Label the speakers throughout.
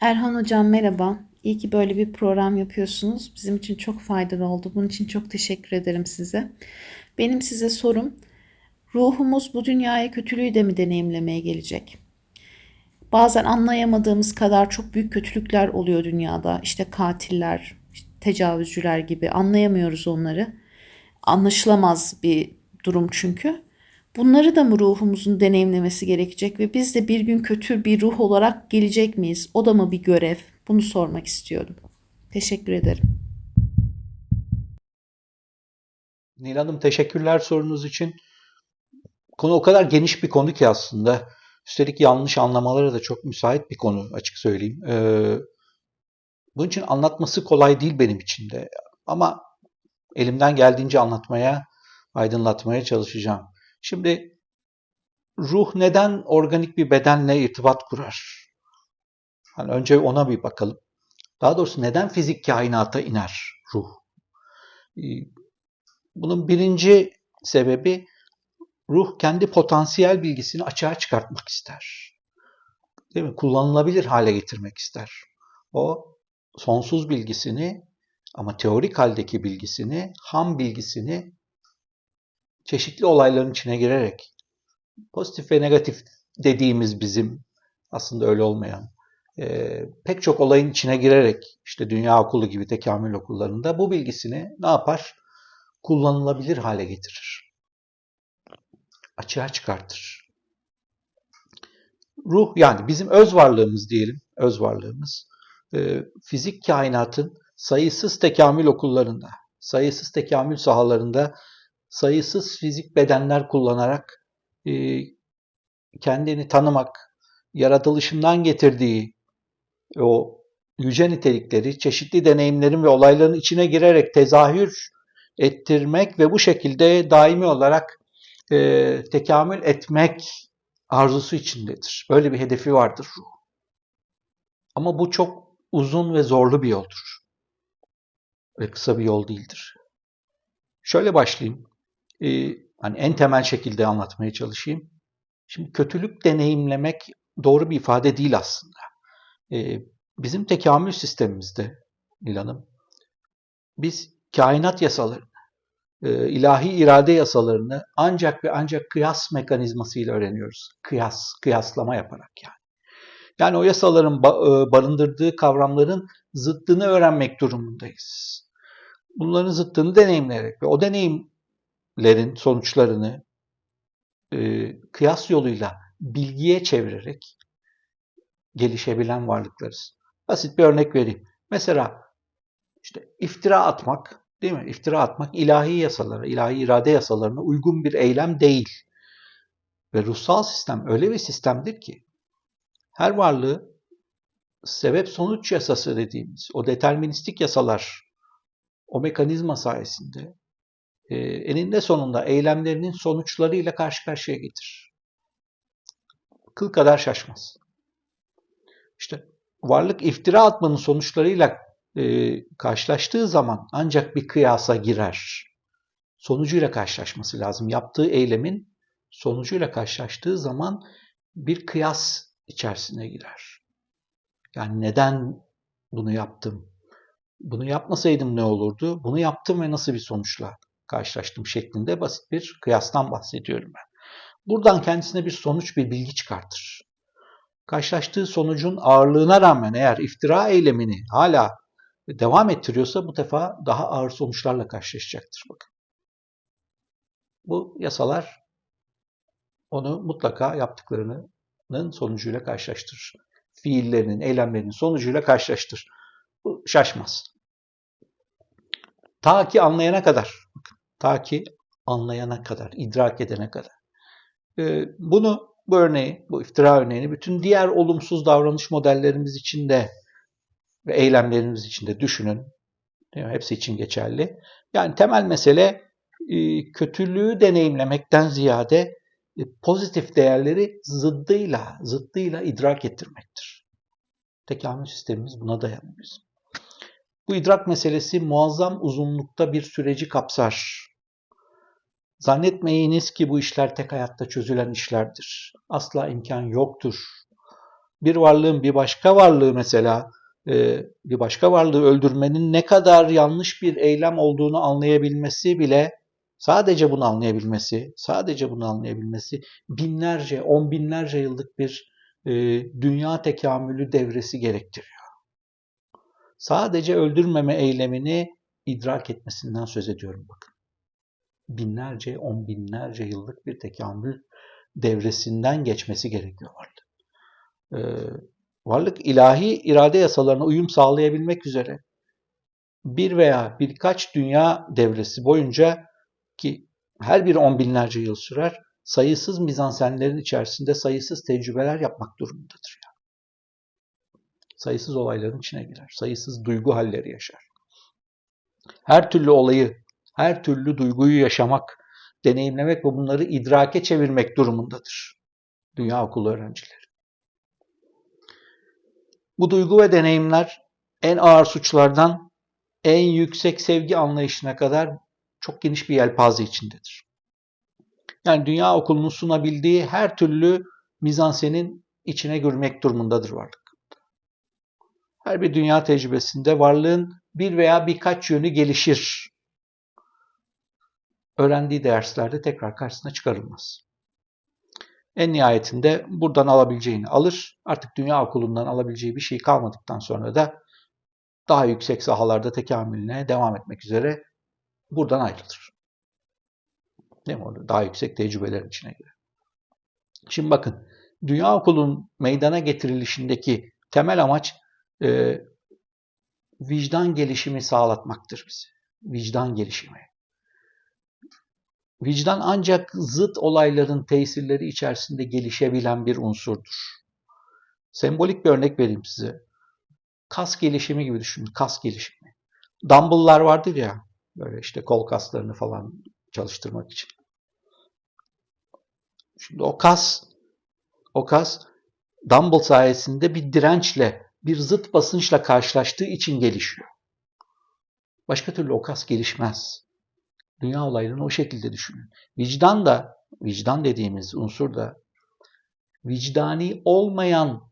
Speaker 1: Erhan Hocam merhaba. İyi ki böyle bir program yapıyorsunuz. Bizim için çok faydalı oldu. Bunun için çok teşekkür ederim size. Benim size sorum, ruhumuz bu dünyaya kötülüğü de mi deneyimlemeye gelecek? Bazen anlayamadığımız kadar çok büyük kötülükler oluyor dünyada. İşte katiller, tecavüzcüler gibi anlayamıyoruz onları. Anlaşılamaz bir durum çünkü. Bunları da mı ruhumuzun deneyimlemesi gerekecek ve biz de bir gün kötü bir ruh olarak gelecek miyiz? O da mı bir görev? Bunu sormak istiyorum. Teşekkür ederim.
Speaker 2: Nil Hanım teşekkürler sorunuz için. Konu o kadar geniş bir konu ki aslında. Üstelik yanlış anlamalara da çok müsait bir konu açık söyleyeyim. Ee, bunun için anlatması kolay değil benim için de. Ama elimden geldiğince anlatmaya, aydınlatmaya çalışacağım. Şimdi ruh neden organik bir bedenle irtibat kurar? Hani önce ona bir bakalım. Daha doğrusu neden fizik kainata iner ruh? Ee, Bunun birinci sebebi ruh kendi potansiyel bilgisini açığa çıkartmak ister. Değil mi? Kullanılabilir hale getirmek ister. O sonsuz bilgisini ama teorik haldeki bilgisini, ham bilgisini çeşitli olayların içine girerek pozitif ve negatif dediğimiz bizim aslında öyle olmayan e, pek çok olayın içine girerek işte dünya okulu gibi tekamül okullarında bu bilgisini ne yapar? Kullanılabilir hale getirir. Açığa çıkartır. Ruh yani bizim öz varlığımız diyelim, öz varlığımız e, fizik kainatın sayısız tekamül okullarında, sayısız tekamül sahalarında sayısız fizik bedenler kullanarak e, kendini tanımak, yaratılışından getirdiği o yüce nitelikleri çeşitli deneyimlerin ve olayların içine girerek tezahür ettirmek ve bu şekilde daimi olarak e, tekamül etmek arzusu içindedir. Böyle bir hedefi vardır ruh. Ama bu çok uzun ve zorlu bir yoldur. Ve kısa bir yol değildir. Şöyle başlayayım. Ee, hani en temel şekilde anlatmaya çalışayım. Şimdi kötülük deneyimlemek doğru bir ifade değil aslında. Ee, bizim tekamül sistemimizde Nil Hanım, biz kainat yasalarını, e, ilahi irade yasalarını ancak ve ancak kıyas mekanizmasıyla öğreniyoruz. Kıyas, kıyaslama yaparak yani. Yani o yasaların e, barındırdığı kavramların zıttını öğrenmek durumundayız. Bunların zıttını deneyimleyerek ve o deneyimlerin sonuçlarını e, kıyas yoluyla bilgiye çevirerek gelişebilen varlıklarız. Basit bir örnek vereyim. Mesela işte iftira atmak, değil mi? İftira atmak ilahi yasalara, ilahi irade yasalarına uygun bir eylem değil. Ve ruhsal sistem öyle bir sistemdir ki her varlığı sebep sonuç yasası dediğimiz o deterministik yasalar o mekanizma sayesinde e, eninde sonunda eylemlerinin sonuçlarıyla karşı karşıya getirir. Kıl kadar şaşmaz. İşte varlık iftira atmanın sonuçlarıyla e, karşılaştığı zaman ancak bir kıyasa girer. Sonucuyla karşılaşması lazım. Yaptığı eylemin sonucuyla karşılaştığı zaman bir kıyas içerisine girer. Yani neden bunu yaptım? Bunu yapmasaydım ne olurdu? Bunu yaptım ve nasıl bir sonuçla karşılaştım şeklinde basit bir kıyastan bahsediyorum ben. Buradan kendisine bir sonuç, bir bilgi çıkartır. Karşılaştığı sonucun ağırlığına rağmen eğer iftira eylemini hala devam ettiriyorsa bu defa daha ağır sonuçlarla karşılaşacaktır. Bakın. Bu yasalar onu mutlaka yaptıklarının sonucuyla karşılaştırır. Fiillerinin, eylemlerinin sonucuyla karşılaştırır. Bu şaşmaz. Ta ki anlayana kadar. Ta ki anlayana kadar, idrak edene kadar. Ee, bunu, bu örneği, bu iftira örneğini bütün diğer olumsuz davranış modellerimiz için de ve eylemlerimiz için de düşünün. Hepsi için geçerli. Yani temel mesele e, kötülüğü deneyimlemekten ziyade e, pozitif değerleri zıddıyla, zıddıyla idrak ettirmektir. Tekamül sistemimiz buna dayanıyor bizim. Bu idrak meselesi muazzam uzunlukta bir süreci kapsar. Zannetmeyiniz ki bu işler tek hayatta çözülen işlerdir. Asla imkan yoktur. bir varlığın bir başka varlığı mesela e, bir başka varlığı öldürmenin ne kadar yanlış bir eylem olduğunu anlayabilmesi bile sadece bunu anlayabilmesi, sadece bunu anlayabilmesi binlerce, on binlerce yıllık bir e, dünya tekamülü devresi gerektiriyor. Sadece öldürmeme eylemini idrak etmesinden söz ediyorum bakın. Binlerce, on binlerce yıllık bir tekamül devresinden geçmesi gerekiyor varlık. Ee, varlık ilahi irade yasalarına uyum sağlayabilmek üzere bir veya birkaç dünya devresi boyunca ki her biri on binlerce yıl sürer, sayısız mizansenlerin içerisinde sayısız tecrübeler yapmak durumundadır. Yani. Sayısız olayların içine girer, sayısız duygu halleri yaşar. Her türlü olayı, her türlü duyguyu yaşamak, deneyimlemek ve bunları idrake çevirmek durumundadır. Dünya okulu öğrencileri. Bu duygu ve deneyimler en ağır suçlardan en yüksek sevgi anlayışına kadar çok geniş bir yelpaze içindedir. Yani dünya okulunun sunabildiği her türlü mizansenin içine girmek durumundadır varlık. Her bir dünya tecrübesinde varlığın bir veya birkaç yönü gelişir. Öğrendiği derslerde tekrar karşısına çıkarılmaz. En nihayetinde buradan alabileceğini alır. Artık dünya okulundan alabileceği bir şey kalmadıktan sonra da daha yüksek sahalarda tekamülüne devam etmek üzere buradan ayrılır. Değil mi orada? Daha yüksek tecrübelerin içine girer. Şimdi bakın, dünya okulun meydana getirilişindeki temel amaç e, vicdan gelişimi sağlatmaktır bize. Vicdan gelişimi. Vicdan ancak zıt olayların tesirleri içerisinde gelişebilen bir unsurdur. Sembolik bir örnek vereyim size. Kas gelişimi gibi düşünün. Kas gelişimi. Dumbbell'lar vardır ya. Böyle işte kol kaslarını falan çalıştırmak için. Şimdi o kas o kas dumbbell sayesinde bir dirençle, bir zıt basınçla karşılaştığı için gelişiyor. Başka türlü o kas gelişmez. Dünya olaylarını o şekilde düşünün. Vicdan da, vicdan dediğimiz unsur da vicdani olmayan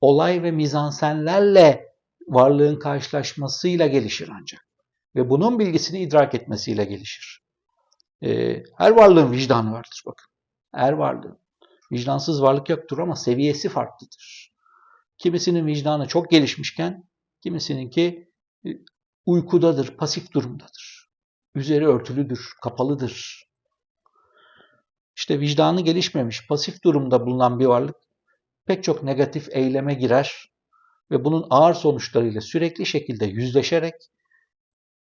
Speaker 2: olay ve mizansenlerle varlığın karşılaşmasıyla gelişir ancak. Ve bunun bilgisini idrak etmesiyle gelişir. Ee, her varlığın vicdanı vardır bakın. Her varlığın. Vicdansız varlık yoktur ama seviyesi farklıdır. Kimisinin vicdanı çok gelişmişken kimisininki uykudadır, pasif durumdadır üzeri örtülüdür, kapalıdır. İşte vicdanı gelişmemiş, pasif durumda bulunan bir varlık pek çok negatif eyleme girer ve bunun ağır sonuçlarıyla sürekli şekilde yüzleşerek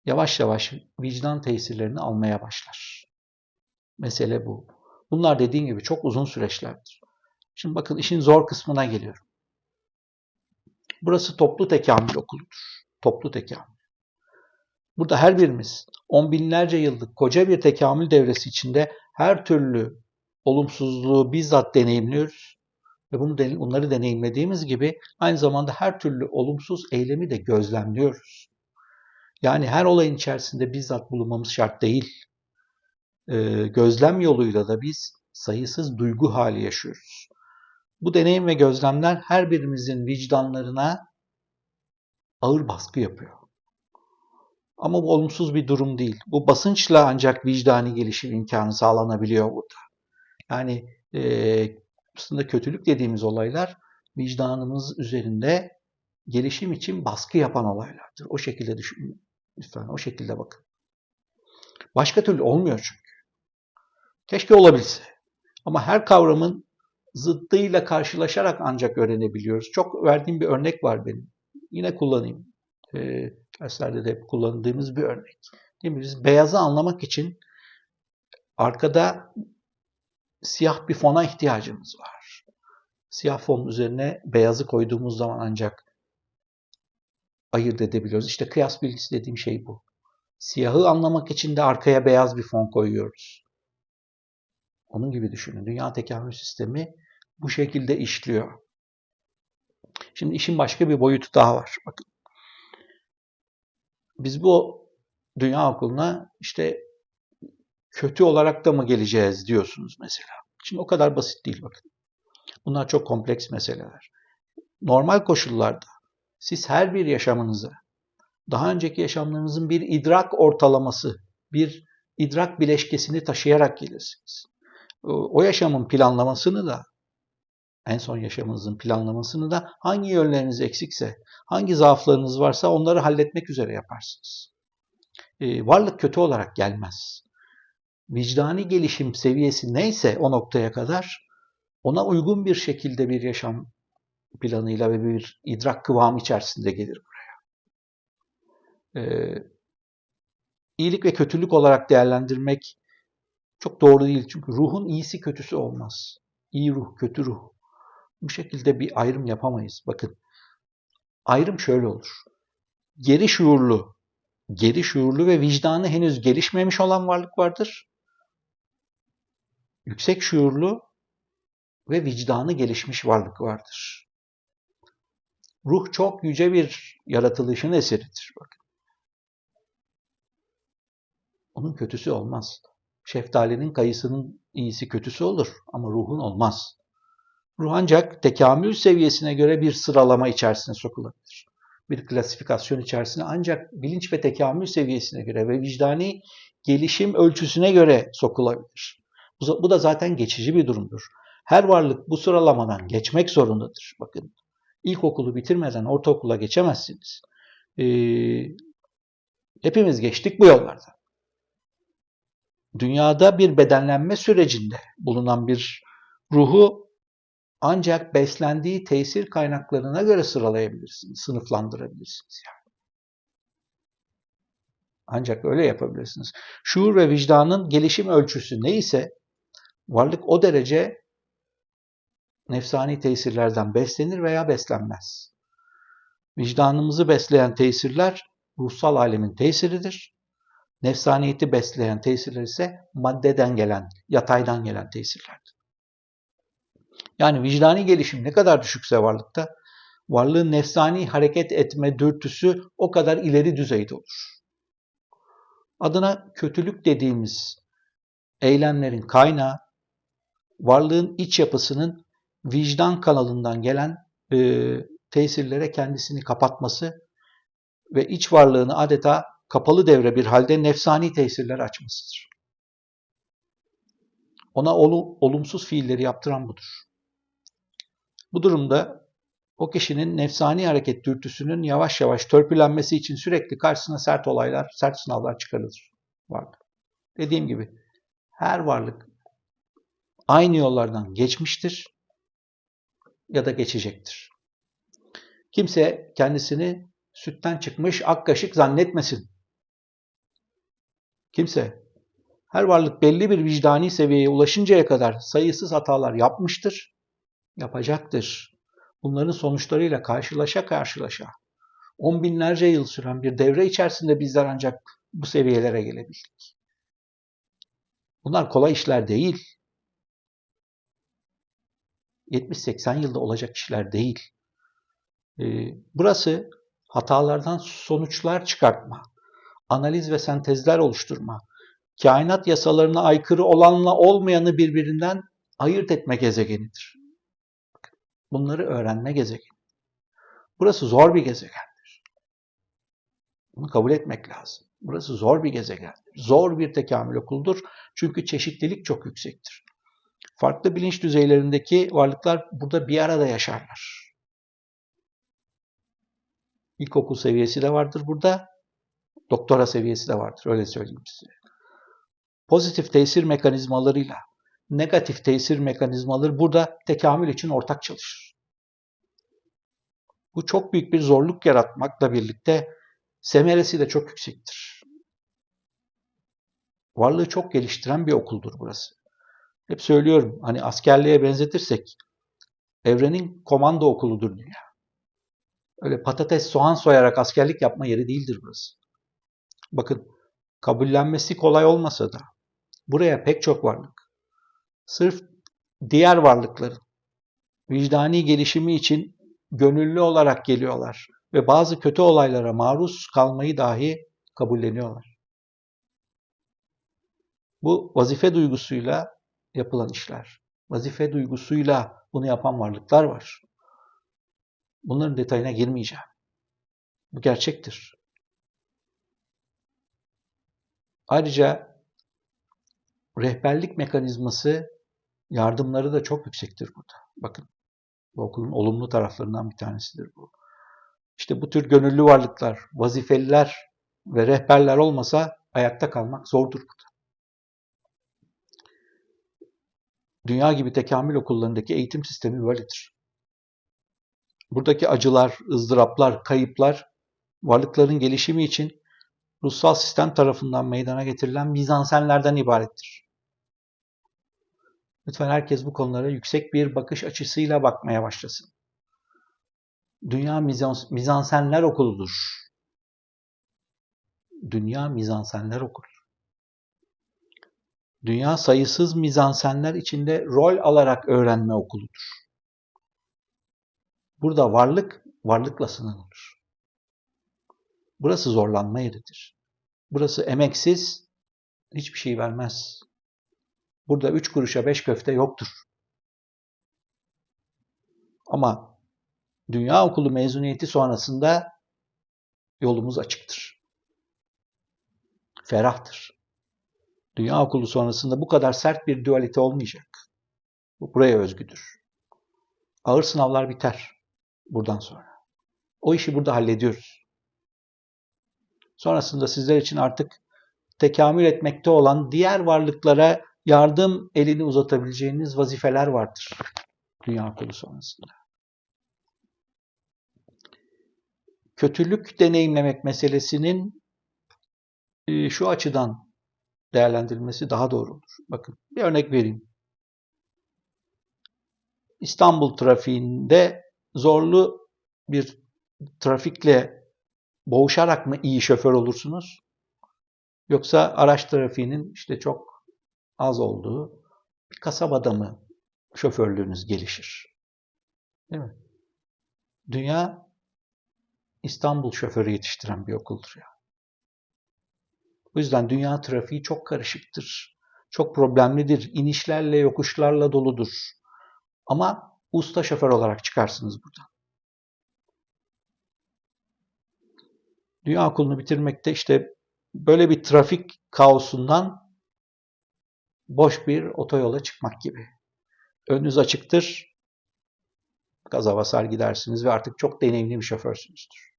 Speaker 2: yavaş yavaş vicdan tesirlerini almaya başlar. Mesele bu. Bunlar dediğim gibi çok uzun süreçlerdir. Şimdi bakın işin zor kısmına geliyorum. Burası toplu tekamül okuludur. Toplu tekamül. Burada her birimiz on binlerce yıllık koca bir tekamül devresi içinde her türlü olumsuzluğu bizzat deneyimliyoruz. Ve bunu bunları deneyimlediğimiz gibi aynı zamanda her türlü olumsuz eylemi de gözlemliyoruz. Yani her olayın içerisinde bizzat bulunmamız şart değil. Ee, gözlem yoluyla da biz sayısız duygu hali yaşıyoruz. Bu deneyim ve gözlemler her birimizin vicdanlarına ağır baskı yapıyor. Ama bu olumsuz bir durum değil. Bu basınçla ancak vicdani gelişim imkanı sağlanabiliyor burada. Yani e, aslında kötülük dediğimiz olaylar vicdanımız üzerinde gelişim için baskı yapan olaylardır. O şekilde düşünün. Lütfen o şekilde bakın. Başka türlü olmuyor çünkü. Keşke olabilse. Ama her kavramın zıddıyla karşılaşarak ancak öğrenebiliyoruz. Çok verdiğim bir örnek var benim. Yine kullanayım. Ee, derslerde de hep kullandığımız bir örnek. Değil mi? Biz beyazı anlamak için arkada siyah bir fona ihtiyacımız var. Siyah fonun üzerine beyazı koyduğumuz zaman ancak ayırt edebiliyoruz. İşte kıyas bilgisi dediğim şey bu. Siyahı anlamak için de arkaya beyaz bir fon koyuyoruz. Onun gibi düşünün. Dünya tekamül sistemi bu şekilde işliyor. Şimdi işin başka bir boyutu daha var. Bakın biz bu dünya okuluna işte kötü olarak da mı geleceğiz diyorsunuz mesela. Şimdi o kadar basit değil bakın. Bunlar çok kompleks meseleler. normal koşullarda siz her bir yaşamınıza daha önceki yaşamlarınızın bir idrak ortalaması, bir idrak bileşkesini taşıyarak gelirsiniz. O yaşamın planlamasını da en son yaşamınızın planlamasını da hangi yönleriniz eksikse, hangi zaaflarınız varsa onları halletmek üzere yaparsınız. Ee, varlık kötü olarak gelmez. Vicdani gelişim seviyesi neyse o noktaya kadar ona uygun bir şekilde bir yaşam planıyla ve bir idrak kıvamı içerisinde gelir buraya. Ee, iyilik ve kötülük olarak değerlendirmek çok doğru değil. Çünkü ruhun iyisi kötüsü olmaz. İyi ruh, kötü ruh. Bu şekilde bir ayrım yapamayız. Bakın, ayrım şöyle olur. Geri şuurlu, geri şuurlu ve vicdanı henüz gelişmemiş olan varlık vardır. Yüksek şuurlu ve vicdanı gelişmiş varlık vardır. Ruh çok yüce bir yaratılışın eseridir. Bakın. Onun kötüsü olmaz. Şeftalinin kayısının iyisi kötüsü olur ama ruhun olmaz. Ruh ancak tekamül seviyesine göre bir sıralama içerisine sokulabilir. Bir klasifikasyon içerisine ancak bilinç ve tekamül seviyesine göre ve vicdani gelişim ölçüsüne göre sokulabilir. Bu da zaten geçici bir durumdur. Her varlık bu sıralamadan geçmek zorundadır. Bakın ilkokulu bitirmeden ortaokula geçemezsiniz. Ee, hepimiz geçtik bu yollardan. Dünyada bir bedenlenme sürecinde bulunan bir ruhu ancak beslendiği tesir kaynaklarına göre sıralayabilirsiniz, sınıflandırabilirsiniz yani. Ancak öyle yapabilirsiniz. Şuur ve vicdanın gelişim ölçüsü neyse varlık o derece nefsani tesirlerden beslenir veya beslenmez. Vicdanımızı besleyen tesirler ruhsal alemin tesiridir. Nefsaniyeti besleyen tesirler ise maddeden gelen, yataydan gelen tesirlerdir. Yani vicdani gelişim ne kadar düşükse varlıkta, varlığın nefsani hareket etme dürtüsü o kadar ileri düzeyde olur. Adına kötülük dediğimiz eylemlerin kaynağı, varlığın iç yapısının vicdan kanalından gelen e, tesirlere kendisini kapatması ve iç varlığını adeta kapalı devre bir halde nefsani tesirler açmasıdır. Ona olu, olumsuz fiilleri yaptıran budur. Bu durumda o kişinin nefsani hareket dürtüsünün yavaş yavaş törpülenmesi için sürekli karşısına sert olaylar, sert sınavlar çıkarılır. Varlık. Dediğim gibi her varlık aynı yollardan geçmiştir ya da geçecektir. Kimse kendisini sütten çıkmış ak kaşık zannetmesin. Kimse her varlık belli bir vicdani seviyeye ulaşıncaya kadar sayısız hatalar yapmıştır, yapacaktır. Bunların sonuçlarıyla karşılaşa karşılaşa on binlerce yıl süren bir devre içerisinde bizler ancak bu seviyelere gelebildik. Bunlar kolay işler değil. 70-80 yılda olacak işler değil. Burası hatalardan sonuçlar çıkartma, analiz ve sentezler oluşturma, kainat yasalarına aykırı olanla olmayanı birbirinden ayırt etme gezegenidir. Bunları öğrenme gezegeni. Burası zor bir gezegendir. Bunu kabul etmek lazım. Burası zor bir gezegendir. Zor bir tekamül okuludur. Çünkü çeşitlilik çok yüksektir. Farklı bilinç düzeylerindeki varlıklar burada bir arada yaşarlar. İlkokul seviyesi de vardır burada. Doktora seviyesi de vardır. Öyle söyleyeyim size. Pozitif tesir mekanizmalarıyla negatif tesir mekanizmaları burada tekamül için ortak çalışır. Bu çok büyük bir zorluk yaratmakla birlikte semeresi de çok yüksektir. Varlığı çok geliştiren bir okuldur burası. Hep söylüyorum hani askerliğe benzetirsek evrenin komando okuludur dünya. Öyle patates soğan soyarak askerlik yapma yeri değildir burası. Bakın kabullenmesi kolay olmasa da buraya pek çok varlık sırf diğer varlıkların vicdani gelişimi için gönüllü olarak geliyorlar ve bazı kötü olaylara maruz kalmayı dahi kabulleniyorlar. Bu vazife duygusuyla yapılan işler. Vazife duygusuyla bunu yapan varlıklar var. Bunların detayına girmeyeceğim. Bu gerçektir. Ayrıca rehberlik mekanizması yardımları da çok yüksektir burada. Bakın bu okulun olumlu taraflarından bir tanesidir bu. İşte bu tür gönüllü varlıklar, vazifeliler ve rehberler olmasa ayakta kalmak zordur burada. Dünya gibi tekamül okullarındaki eğitim sistemi böyledir. Buradaki acılar, ızdıraplar, kayıplar varlıkların gelişimi için ruhsal sistem tarafından meydana getirilen mizansenlerden ibarettir. Lütfen herkes bu konulara yüksek bir bakış açısıyla bakmaya başlasın. Dünya mizans mizansenler okuludur. Dünya mizansenler okulu. Dünya sayısız mizansenler içinde rol alarak öğrenme okuludur. Burada varlık varlıkla sınırlıdır. Burası zorlanma yeridir. Burası emeksiz, hiçbir şey vermez. Burada üç kuruşa beş köfte yoktur. Ama dünya okulu mezuniyeti sonrasında yolumuz açıktır. Ferahtır. Dünya okulu sonrasında bu kadar sert bir dualite olmayacak. Bu buraya özgüdür. Ağır sınavlar biter buradan sonra. O işi burada hallediyoruz. Sonrasında sizler için artık tekamül etmekte olan diğer varlıklara yardım elini uzatabileceğiniz vazifeler vardır. Dünya okulu sonrasında. Kötülük deneyimlemek meselesinin e, şu açıdan değerlendirilmesi daha doğru olur. Bakın bir örnek vereyim. İstanbul trafiğinde zorlu bir trafikle boğuşarak mı iyi şoför olursunuz? Yoksa araç trafiğinin işte çok az olduğu bir kasabada mı şoförlüğünüz gelişir? Değil mi? Dünya İstanbul şoförü yetiştiren bir okuldur ya. O yüzden dünya trafiği çok karışıktır. Çok problemlidir. İnişlerle, yokuşlarla doludur. Ama usta şoför olarak çıkarsınız buradan. Dünya okulunu bitirmekte işte böyle bir trafik kaosundan boş bir otoyola çıkmak gibi. Önünüz açıktır. Gaza basar gidersiniz ve artık çok deneyimli bir şoförsünüzdür.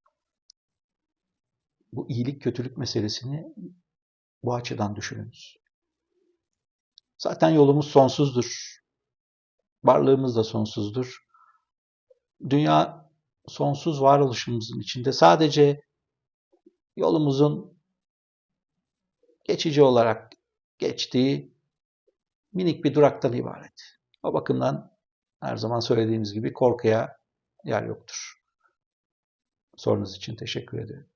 Speaker 2: Bu iyilik kötülük meselesini bu açıdan düşününüz. Zaten yolumuz sonsuzdur. Varlığımız da sonsuzdur. Dünya sonsuz varoluşumuzun içinde sadece yolumuzun geçici olarak geçtiği minik bir duraktan ibaret. O bakımdan her zaman söylediğimiz gibi korkuya yer yoktur. Sorunuz için teşekkür ederim.